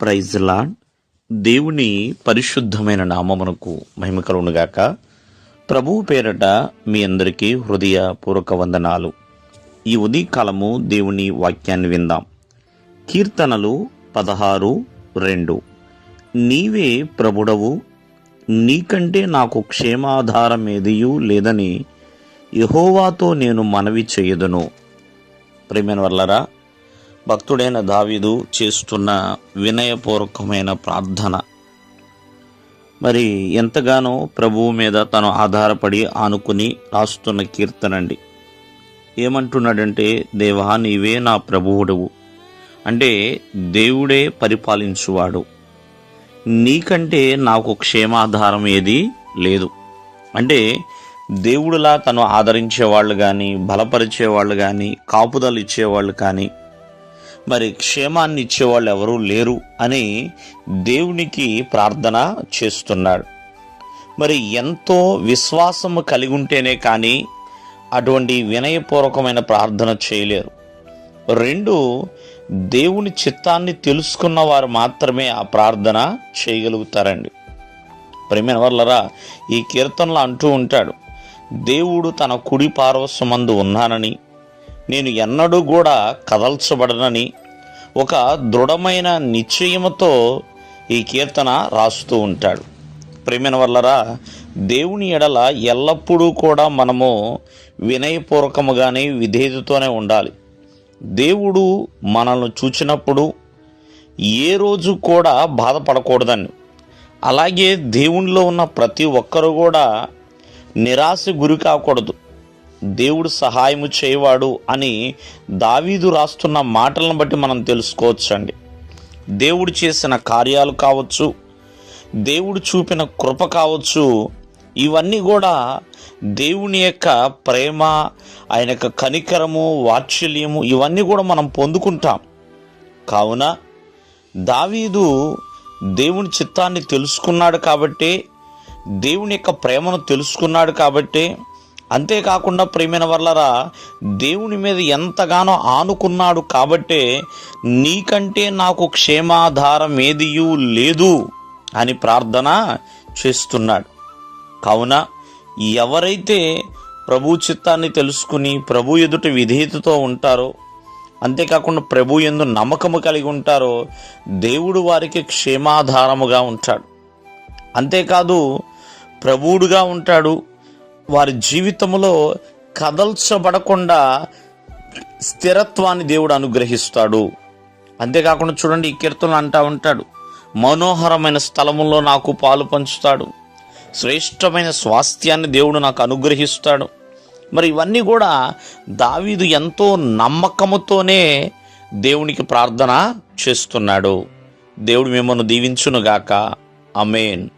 Praise lord దేవుని పరిశుద్ధమైన నామమునకు మహిమ కలుగునుగాక ప్రభువు పేరట మీ అందరికీ హృదయపూర్వక వందనాలు. ఈ ఉదయకాలము దేవుని వాక్యాన్ని విందాం. కీర్తనలు పదహారు రెండు. నీవే ప్రభుడవు నీకంటే నాకు క్షేమాధారం ఏదియూ లేదని యహోవాతో నేను మనవి చేయదును. ప్రేమైన వల్లరా భక్తుడైన దావీదు చేస్తున్న వినయపూర్వకమైన ప్రార్థన. మరి ఎంతగానో ప్రభువు మీద తను ఆధారపడి ఆనుకుని రాస్తున్న కీర్తనండి. ఏమంటున్నాడంటే దేవా నీవే నా ప్రభువుడవు. అంటే దేవుడే పరిపాలించువాడు. నీకంటే నాకు క్షేమాధారం ఏది లేదు. అంటే దేవుడిలా తను ఆదరించేవాళ్ళు కానీ బలపరిచేవాళ్ళు కానీ కాపుదలు ఇచ్చేవాళ్ళు కానీ మరి క్షేమాన్ని ఇచ్చేవాళ్ళు ఎవరూ లేరు అని దేవునికి ప్రార్థన చేస్తున్నాడు. మరి ఎంతో విశ్వాసము కలిగి ఉంటేనే కానీ అటువంటి వినయపూర్వకమైన ప్రార్థన చేయలేరు. రెండు దేవుని చిత్తాన్ని తెలుసుకున్న వారు మాత్రమే ఆ ప్రార్థన చేయగలుగుతారండి. ప్రేమైన వల్లరా ఈ కీర్తనలో అంటూ ఉంటాడు దేవుడు తన కుడి పార్వస్వమందు ఉన్నానని నేను ఎన్నడూ కూడా కదల్చబడనని ఒక దృఢమైన నిశ్చయముతో ఈ కీర్తన రాస్తూ ఉంటాడు. ప్రేమిన వల్లరా దేవుని ఎడల ఎల్లప్పుడూ కూడా మనము వినయపూర్వకముగానే విధేయతతోనే ఉండాలి. దేవుడు మనల్ని చూచినప్పుడు ఏ రోజు కూడా బాధపడకూడదని అలాగే దేవునిలో ఉన్న ప్రతి ఒక్కరు కూడా నిరాశ గురి కాకూడదు. దేవుడు సహాయము చేయవాడు అని దావీదు రాస్తున్న మాటలను బట్టి మనం తెలుసుకోవచ్చండి. దేవుడు చేసిన కార్యాలు కావచ్చు దేవుడు చూపిన కృప కావచ్చు ఇవన్నీ కూడా దేవుని యొక్క ప్రేమ ఆయన యొక్క కనికరము వాత్సల్యము ఇవన్నీ కూడా మనం పొందుకుంటాం. కావున దావీదు దేవుని చిత్తాన్ని తెలుసుకున్నాడు కాబట్టే దేవుని యొక్క ప్రేమను తెలుసుకున్నాడు కాబట్టే అంతేకాకుండా ప్రేమైన వల్లరా దేవుని మీద ఎంతగానో ఆనుకున్నాడు కాబట్టే నీకంటే నాకు క్షేమాధారం ఏదియూ లేదు అని ప్రార్థన చేస్తున్నాడు. కావున ఎవరైతే ప్రభు చిత్తాన్ని తెలుసుకుని ప్రభు ఎదుట విధేయతతో ఉంటారో అంతేకాకుండా ప్రభు ఎందు నమ్మకము కలిగి ఉంటారో దేవుడు వారికి క్షేమాధారముగా ఉంటాడు. అంతేకాదు ప్రభువుడుగా ఉంటాడు వారి జీవితంలో కదల్చబడకుండా స్థిరత్వాన్ని దేవుడు అనుగ్రహిస్తాడు. అంతేకాకుండా చూడండి ఈ కీర్తనలు అంటా ఉంటాడు మనోహరమైన స్థలములో నాకు పాలు పంచుతాడు శ్రేష్టమైన స్వాస్థ్యాన్ని దేవుడు నాకు అనుగ్రహిస్తాడు. మరి ఇవన్నీ కూడా దావీదు ఎంతో నమ్మకముతోనే దేవునికి ప్రార్థన చేస్తున్నాడు. దేవుడు మిమ్మల్ని దీవించునుగాక. అమేన్